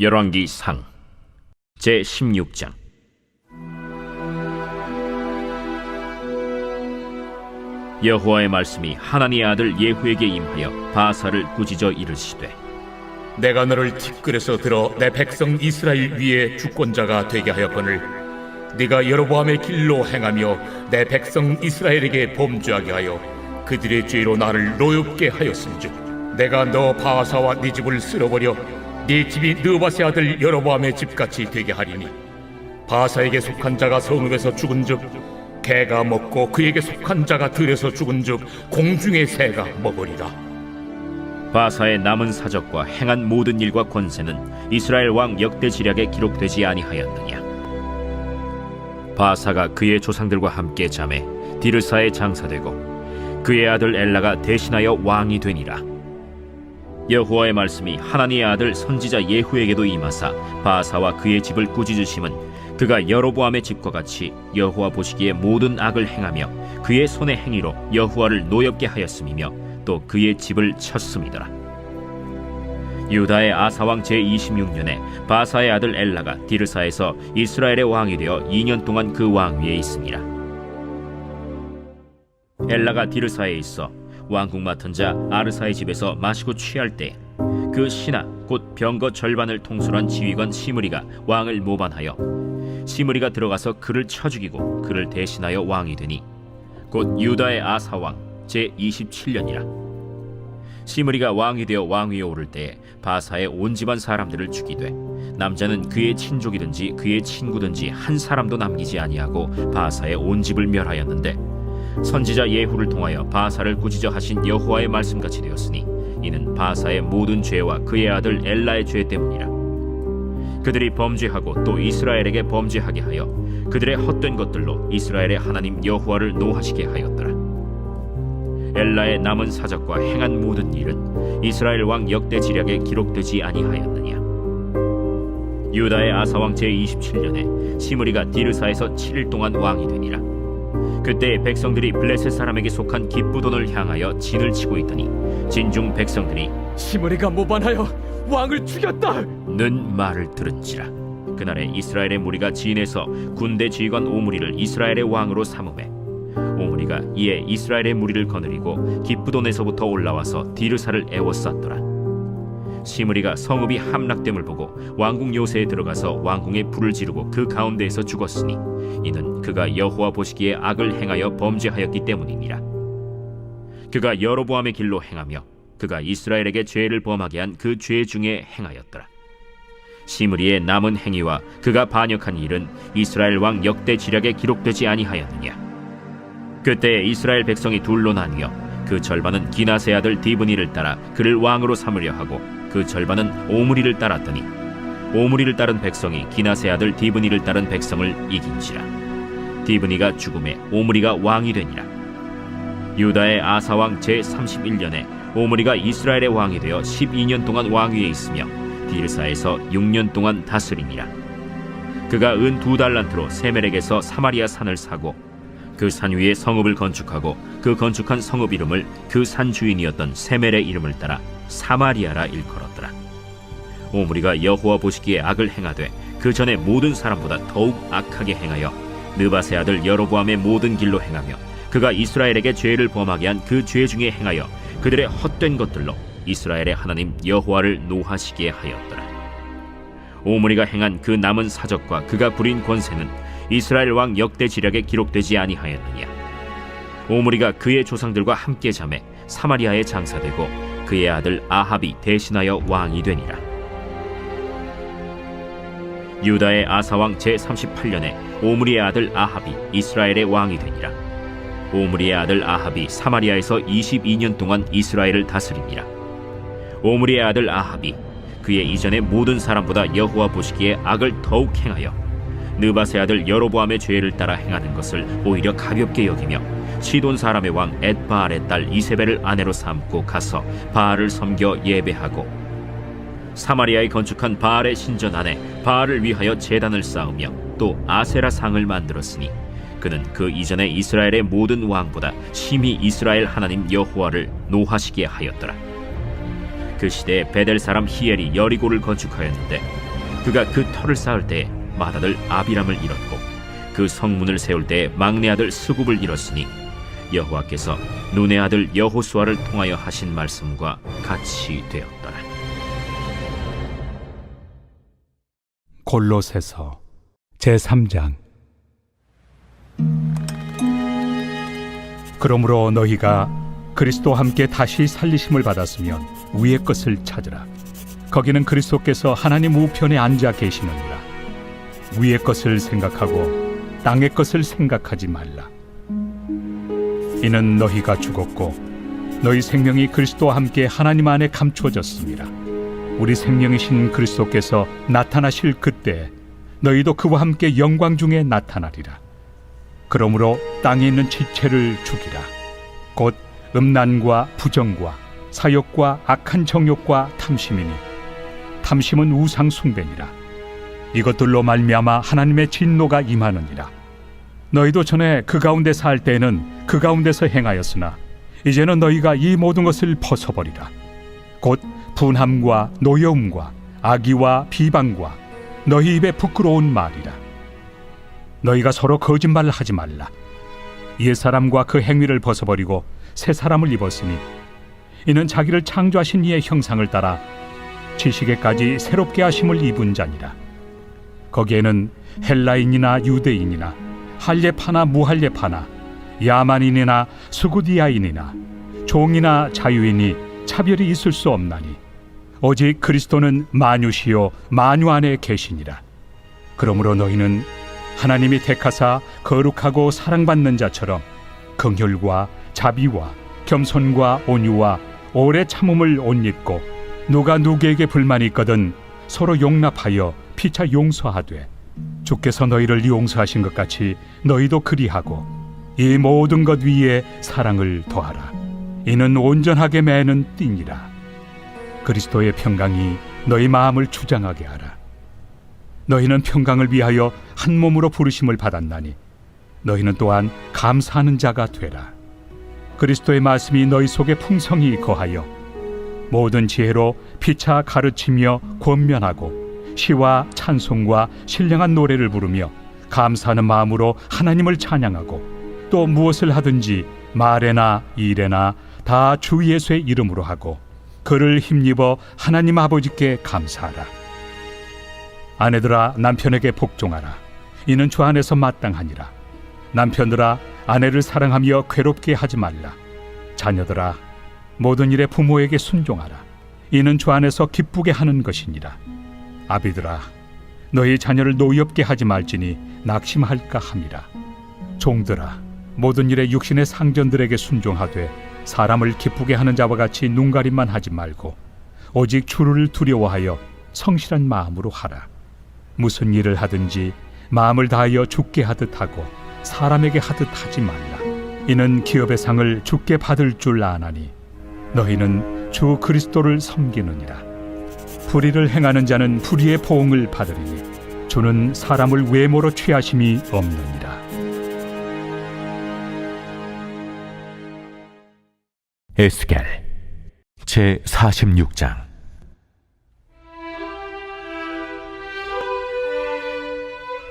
열왕기 상 제 16장. 여호와의 말씀이 하나님의 아들 예후에게 임하여 바사를 꾸짖어 이르시되 내가 너를 티끌에서 들어 내 백성 이스라엘 위에 주권자가 되게 하였거늘 네가 여로보암의 길로 행하며 내 백성 이스라엘에게 범죄하게 하여 그들의 죄로 나를 노엽게 하였은즉 내가 너 바하사와 네 집을 쓸어버려 네 집이 느바세 아들 여로보암의 집같이 되게 하리니 바하사에게 속한 자가 성읍에서 죽은즉 개가 먹고 그에게 속한 자가 들에서 죽은즉 공중의 새가 먹으리라. 바사의 남은 사적과 행한 모든 일과 권세는 이스라엘 왕 역대 지략에 기록되지 아니하였느냐? 바사가 그의 조상들과 함께 잠에 디르사에 장사되고 그의 아들 엘라가 대신하여 왕이 되니라 여호와의 말씀이 하나님의 아들 선지자 예후에게도 임하사 바사와 그의 집을 꾸짖으심은 그가 여로보암의 집과 같이 여호와 보시기에 모든 악을 행하며 그의 손의 행위로 여호와를 노엽게 하였음이며 또 그의 집을 쳤음이더라. 유다의 아사왕 제26년에 바사의 아들 엘라가 디르사에서 이스라엘의 왕이 되어 2년 동안 그 왕위에 있습니다. 엘라가 디르사에 있어 왕궁 맡은 자 아르사의 집에서 마시고 취할 때 그 신하 곧 병거 절반을 통솔한 지휘관 시므리가 왕을 모반하여 시므리가 들어가서 그를 쳐 죽이고 그를 대신하여 왕이 되니 곧 유다의 아사 왕 제 27년이라. 시므리가 왕이 되어 왕위에 오를 때에 바사의 온 집안 사람들을 죽이되 남자는 그의 친족이든지 그의 친구든지 한 사람도 남기지 아니하고 바사의 온 집을 멸하였는데 선지자 예후를 통하여 바사를 꾸짖어 하신 여호와의 말씀같이 되었으니 이는 바사의 모든 죄와 그의 아들 엘라의 죄 때문이라. 그들이 범죄하고 또 이스라엘에게 범죄하게 하여 그들의 헛된 것들로 이스라엘의 하나님 여호와를 노하시게 하였더라. 엘라의 남은 사적과 행한 모든 일은 이스라엘 왕 역대 지략에 기록되지 아니하였느냐. 유다의 아사 왕 제27년에 시므리가 디르사에서 7일 동안 왕이 되니라 그때 백성들이 블레셋 사람에게 속한 기쁘돈을 향하여 진을 치고 있더니 진중 백성들이 시므리가 모반하여 왕을 죽였다. 는 말을 들은지라 그날에 이스라엘의 무리가 진에서 군대 지휘관 오므리를 이스라엘의 왕으로 삼음해 오므리가 이에 이스라엘의 무리를 거느리고 기쁘돈에서부터 올라와서 디르사를 애워쌌더라 시므리가 성읍이 함락됨을 보고 왕궁 요새에 들어가서 왕궁에 불을 지르고 그 가운데에서 죽었으니 이는 그가 여호와 보시기에 악을 행하여 범죄하였기 때문이니라 그가 여로보암의 길로 행하며 그가 이스라엘에게 죄를 범하게 한 그 죄 중에 행하였더라. 시므리의 남은 행위와 그가 반역한 일은 이스라엘 왕 역대 지략에 기록되지 아니하였느냐. 그때 이스라엘 백성이 둘로 나뉘어 그 절반은 기나세 아들 디브니를 따라 그를 왕으로 삼으려 하고 그 절반은 오므리를 따랐더니 오므리를 따른 백성이 기나세 아들 디브니를 따른 백성을 이긴지라. 디브니가 죽음에 오므리가 왕이 되니라. 유다의 아사왕 제31년에 오므리가 이스라엘의 왕이 되어 12년 동안 왕위에 있으며 디르사에서 6년 동안 다스리니라. 그가 은 두 달란트로 세멜에게서 사마리아 산을 사고 그 산 위에 성읍을 건축하고 그 건축한 성읍 이름을 그 산 주인이었던 세멜의 이름을 따라 사마리아라 일컬었더라. 오므리가 여호와 보시기에 악을 행하되 그 전에 모든 사람보다 더욱 악하게 행하여 느바세 아들 여로보암의 모든 길로 행하며 그가 이스라엘에게 죄를 범하게 한 그 죄 중에 행하여 그들의 헛된 것들로 이스라엘의 하나님 여호와를 노하시게 하였더라. 오므리가 행한 그 남은 사적과 그가 부린 권세는 이스라엘 왕 역대 지략에 기록되지 아니하였느냐. 오므리가 그의 조상들과 함께 잠에 사마리아에 장사되고 그의 아들 아합이 대신하여 왕이 되니라. 유다의 아사왕 제38년에 오므리의 아들 아합이 이스라엘의 왕이 되니라. 오므리의 아들 아합이 사마리아에서 22년 동안 이스라엘을 다스립니다. 오므리의 아들 아합이 그의 이전의 모든 사람보다 여호와 보시기에 악을 더욱 행하여 느바세 아들 여로보암의 죄를 따라 행하는 것을 오히려 가볍게 여기며 시돈 사람의 왕 엣바알의 딸 이세벨을 아내로 삼고 가서 바알을 섬겨 예배하고 사마리아에 건축한 바알의 신전 안에 바알을 위하여 제단을 쌓으며 또 아세라 상을 만들었으니 그는 그 이전에 이스라엘의 모든 왕보다 심히 이스라엘 하나님 여호와를 노하시게 하였더라. 그 시대에 베델 사람 히엘이 여리고를 건축하였는데 그가 그 터를 쌓을 때 맏아들 아비람을 잃었고 그 성문을 세울 때 막내 아들 스굽을 잃었으니 여호와께서 눈의 아들 여호수아를 통하여 하신 말씀과 같이 되었더라. 골로새서 제3장. 그러므로 너희가 그리스도와 함께 다시 살리심을 받았으면 위의 것을 찾으라. 거기는 그리스도께서 하나님 우편에 앉아 계시느니라. 위의 것을 생각하고 땅의 것을 생각하지 말라 이는 너희가 죽었고 너희 생명이 그리스도와 함께 하나님 안에 감추어졌습니다 우리 생명이신 그리스도께서 나타나실 그때 너희도 그와 함께 영광 중에 나타나리라. 그러므로 땅에 있는 지체를 죽이라. 곧 음란과 부정과 사욕과 악한 정욕과 탐심이니 탐심은 우상 숭배니라. 이것들로 말미암아 하나님의 진노가 임하느니라. 너희도 전에 그 가운데 살 때에는 그 가운데서 행하였으나 이제는 너희가 이 모든 것을 벗어버리라. 곧 분함과 노여움과 악의와 비방과 너희 입에 부끄러운 말이라. 너희가 서로 거짓말을 하지 말라. 옛 사람과 그 행위를 벗어버리고 새 사람을 입었으니 이는 자기를 창조하신 이의 형상을 따라 지식에까지 새롭게 하심을 입은 자니라. 거기에는 헬라인이나 유대인이나 할례파나 무할례파나 야만인이나 수구디아인이나 종이나 자유인이 차별이 있을 수 없나니 오직 그리스도는 만유시요 만유 안에 계시니라. 그러므로 너희는 하나님이 택하사 거룩하고 사랑받는 자처럼 긍휼과 자비와 겸손과 온유와 오래 참음을 옷 입고 누가 누구에게 불만이 있거든 서로 용납하여 피차 용서하되 주께서 너희를 용서하신 것 같이 너희도 그리하고 이 모든 것 위에 사랑을 더하라. 이는 온전하게 매는 띠니라. 그리스도의 평강이 너희 마음을 주장하게 하라. 너희는 평강을 위하여 한 몸으로 부르심을 받았나니 너희는 또한 감사하는 자가 되라. 그리스도의 말씀이 너희 속에 풍성히 거하여 모든 지혜로 피차 가르치며 권면하고 시와 찬송과 신령한 노래를 부르며 감사하는 마음으로 하나님을 찬양하고 또 무엇을 하든지 말에나 일에나 다 주 예수의 이름으로 하고 그를 힘입어 하나님 아버지께 감사하라. 아내들아 남편에게 복종하라. 이는 주 안에서 마땅하니라. 남편들아 아내를 사랑하며 괴롭게 하지 말라. 자녀들아 모든 일에 부모에게 순종하라. 이는 주 안에서 기쁘게 하는 것이니라. 아비들아 너희 자녀를 노엽게 하지 말지니 낙심할까 함이라. 종들아 모든 일에 육신의 상전들에게 순종하되 사람을 기쁘게 하는 자와 같이 눈가림만 하지 말고 오직 주를 두려워하여 성실한 마음으로 하라. 무슨 일을 하든지 마음을 다하여 죽게 하듯 하고 사람에게 하듯 하지 말라. 이는 기업의 상을 죽게 받을 줄 아나니 너희는 주 그리스도를 섬기느니라. 불의를 행하는 자는 불의의 보응을 받으리니 주는 사람을 외모로 취하심이 없느니라. 에스겔 제 46장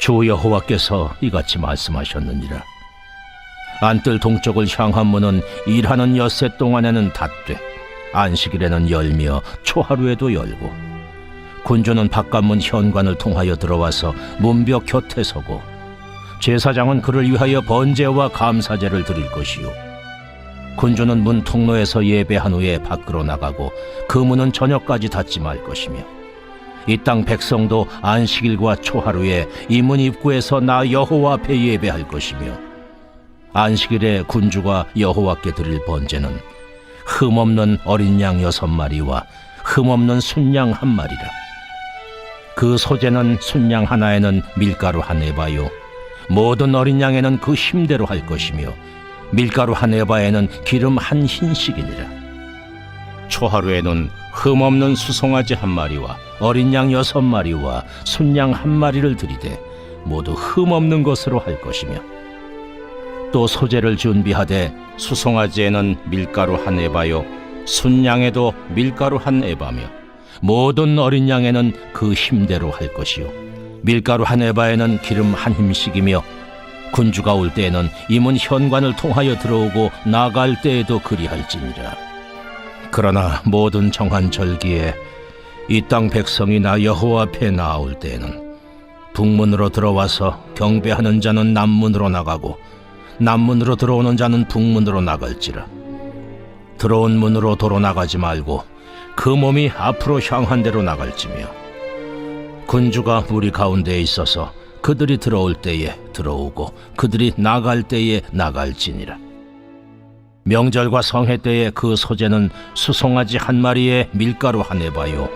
주 여호와께서 이같이 말씀하셨느니라. 안뜰 동쪽을 향한 문은 일하는 엿새 동안에는 닫되 안식일에는 열며 초하루에도 열고 군주는 바깥문 현관을 통하여 들어와서 문벽 곁에 서고 제사장은 그를 위하여 번제와 감사제를 드릴 것이요. 군주는 문 통로에서 예배한 후에 밖으로 나가고 그 문은 저녁까지 닫지 말 것이며 이 땅 백성도 안식일과 초하루에 이 문 입구에서 나 여호와 앞에 예배할 것이며 안식일에 군주가 여호와께 드릴 번제는 흠없는 어린 양 여섯 마리와 흠없는 순양 한 마리라. 그 소재는 순양 하나에는 밀가루 한 에바요. 모든 어린 양에는 그 힘대로 할 것이며 밀가루 한 에바에는 기름 한 흰씩이니라. 초하루에는 흠없는 수송아지 한 마리와 어린 양 여섯 마리와 순양 한 마리를 들이되 모두 흠없는 것으로 할 것이며 또 소재를 준비하되 수송아지에는 밀가루 한 에바요 순양에도 밀가루 한 에바며 모든 어린 양에는 그 힘대로 할 것이요. 밀가루 한 에바에는 기름 한 힘씩이며 군주가 올 때에는 임은 현관을 통하여 들어오고 나갈 때에도 그리할지니라. 그러나 모든 정한 절기에 이 땅 백성이 나 여호와 앞에 나올 때에는 북문으로 들어와서 경배하는 자는 남문으로 나가고 남문으로 들어오는 자는 북문으로 나갈지라. 들어온 문으로 도로 나가지 말고 그 몸이 앞으로 향한 대로 나갈지며. 군주가 무리 가운데에 있어서 그들이 들어올 때에 들어오고 그들이 나갈 때에 나갈지니라. 명절과 성회 때에 그 소재는 수송아지 한 마리에 밀가루 한 에바요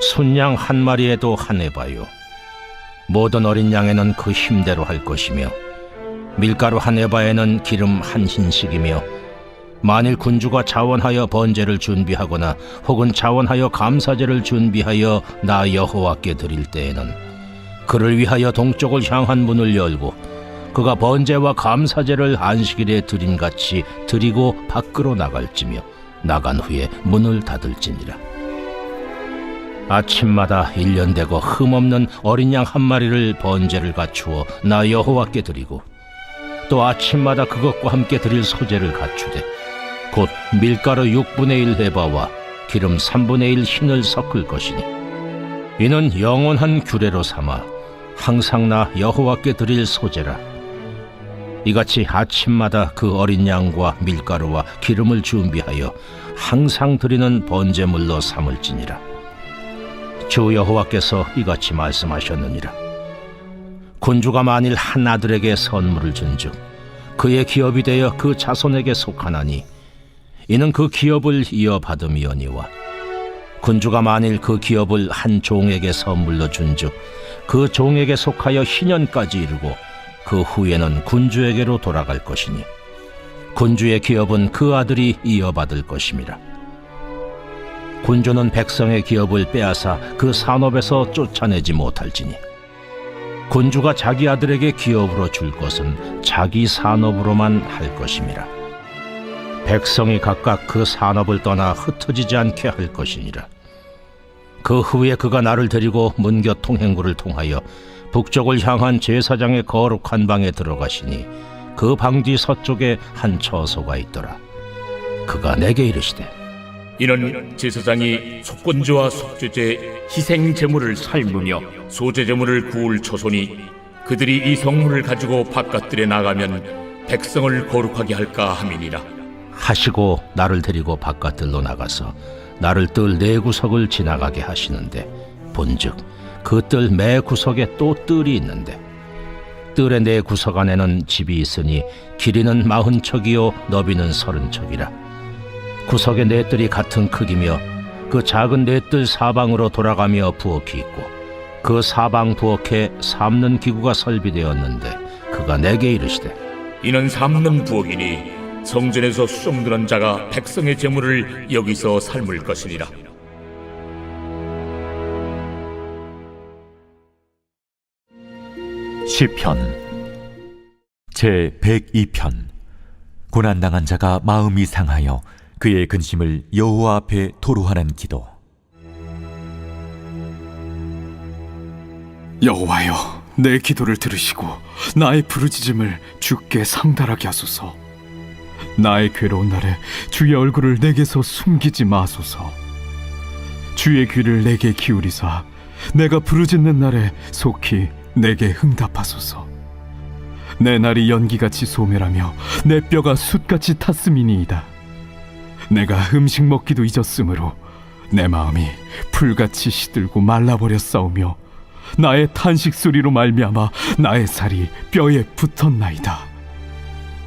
순양 한 마리에도 한 에바요. 모든 어린 양에는 그 힘대로 할 것이며 밀가루 한 에바에는 기름 한 흰씩이며 만일 군주가 자원하여 번제를 준비하거나 혹은 자원하여 감사제를 준비하여 나 여호와께 드릴 때에는 그를 위하여 동쪽을 향한 문을 열고 그가 번제와 감사제를 안식일에 드린 같이 드리고 밖으로 나갈지며 나간 후에 문을 닫을지니라. 아침마다 일년 되고 흠없는 어린 양 한 마리를 번제를 갖추어 나 여호와께 드리고 또 아침마다 그것과 함께 드릴 소제를 갖추되 곧 밀가루 6분의 1 해바와 기름 3분의 1 흰을 섞을 것이니 이는 영원한 규례로 삼아 항상 나 여호와께 드릴 소제라. 이같이 아침마다 그 어린 양과 밀가루와 기름을 준비하여 항상 드리는 번제물로 삼을지니라. 주 여호와께서 이같이 말씀하셨느니라 군주가 만일 한 아들에게 선물을 준즉 그의 기업이 되어 그 자손에게 속하나니 이는 그 기업을 이어받음이오니와 군주가 만일 그 기업을 한 종에게 선물로 준즉 그 종에게 속하여 희년까지 이르고 그 후에는 군주에게로 돌아갈 것이니 군주의 기업은 그 아들이 이어받을 것임이라. 군주는 백성의 기업을 빼앗아 그 산업에서 쫓아내지 못할지니 군주가 자기 아들에게 기업으로 줄 것은 자기 산업으로만 할 것임이라 백성이 각각 그 산업을 떠나 흩어지지 않게 할 것이니라. 그 후에 그가 나를 데리고 문곁 통행구를 통하여 북쪽을 향한 제사장의 거룩한 방에 들어가시니 그 방 뒤 서쪽에 한 처소가 있더라. 그가 내게 이르시되 이는 제사장이 속건제와 속죄제, 희생 제물을 삶으며 소제 제물을 구울 처소니 그들이 이 성물을 가지고 바깥들에 나가면 백성을 거룩하게 할까 함이니라. 하시고 나를 데리고 바깥들로 나가서 나를 뜰 네 구석을 지나가게 하시는데 본즉 그 뜰 매 구석에 또 뜰이 있는데 뜰의 네 구석 안에는 집이 있으니 길이는 마흔 척이요 너비는 서른 척이라 구석의 네 뜰이 같은 크기며 그 작은 네뜰 사방으로 돌아가며 부엌이 있고 그 사방 부엌에 삶는 기구가 설비되었는데 그가 내게 이르시되 이는 삼는 부엌이니 성전에서 수종드는 자가 백성의 제물을 여기서 삶을 것이니라. 시편 제 102편 고난당한 자가 마음이 상하여 그의 근심을 여호와 앞에 토로하는 기도 여호와여, 내 기도를 들으시고 나의 부르짖음을 주께 상달하게 하소서. 나의 괴로운 날에 주의 얼굴을 내게서 숨기지 마소서. 주의 귀를 내게 기울이사 내가 부르짖는 날에 속히 내게 응답하소서. 내 날이 연기같이 소멸하며 내 뼈가 숯같이 탔음이니이다. 내가 음식 먹기도 잊었으므로 내 마음이 풀같이 시들고 말라버렸사오며 나의 탄식 소리로 말미암아 나의 살이 뼈에 붙었나이다.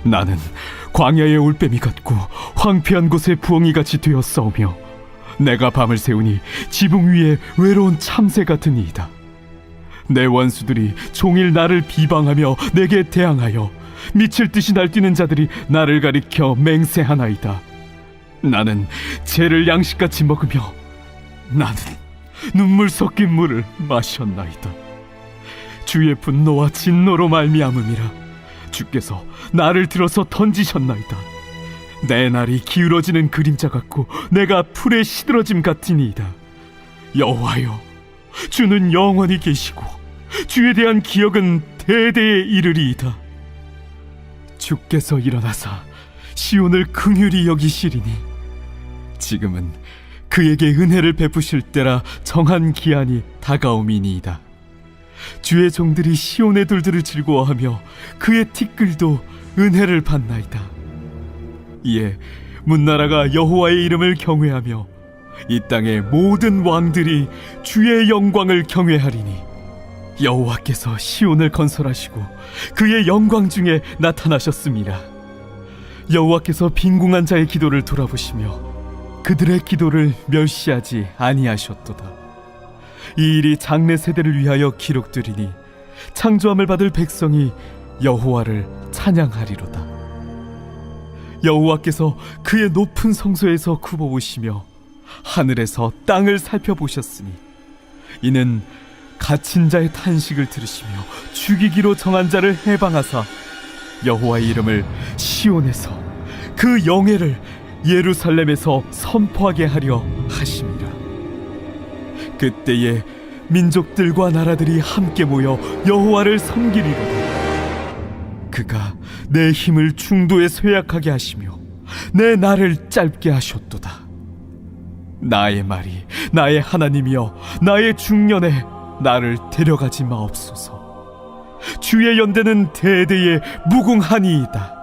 나는 광야의 올빼미 같고 황폐한 곳의 부엉이 같이 되었사오며 내가 밤을 새우니 지붕 위에 외로운 참새 같으니이다. 내 원수들이 종일 나를 비방하며 내게 대항하여 미칠 듯이 날뛰는 자들이 나를 가리켜 맹세하나이다. 나는 죄를 양식같이 먹으며 나는 눈물 섞인 물을 마셨나이다. 주의 분노와 진노로 말미암음이라 주께서 나를 들어서 던지셨나이다. 내 날이 기울어지는 그림자 같고 내가 풀에 시들어짐 같으니이다. 여호와여, 주는 영원히 계시고 주에 대한 기억은 대대에 이르리이다. 주께서 일어나사 시온을 긍휼히 여기시리니 지금은 그에게 은혜를 베푸실 때라 정한 기한이 다가오미니이다. 주의 종들이 시온의 돌들을 즐거워하며 그의 티끌도 은혜를 받나이다. 이에 문나라가 여호와의 이름을 경외하며 이 땅의 모든 왕들이 주의 영광을 경외하리니 여호와께서 시온을 건설하시고 그의 영광 중에 나타나셨습니다. 여호와께서 빈궁한 자의 기도를 돌아보시며 그들의 기도를 멸시하지 아니하셨도다. 이 일이 장래 세대를 위하여 기록되리니 창조함을 받을 백성이 여호와를 찬양하리로다. 여호와께서 그의 높은 성소에서 굽어보시며 하늘에서 땅을 살펴보셨으니 이는 갇힌 자의 탄식을 들으시며 죽이기로 정한 자를 해방하사 여호와의 이름을 시온에서 그 영예를 예루살렘에서 선포하게 하려 하심이라 그때에 민족들과 나라들이 함께 모여 여호와를 섬기리로다. 그가 내 힘을 중도에 쇠약하게 하시며 내 날을 짧게 하셨도다. 나의 말이 나의 하나님이여 나의 중년에 나를 데려가지 마옵소서. 주의 연대는 대대에 무궁하니이다.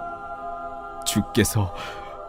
주께서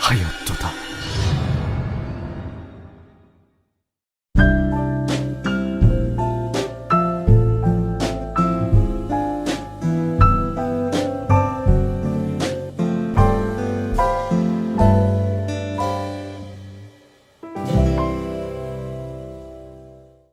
하였도다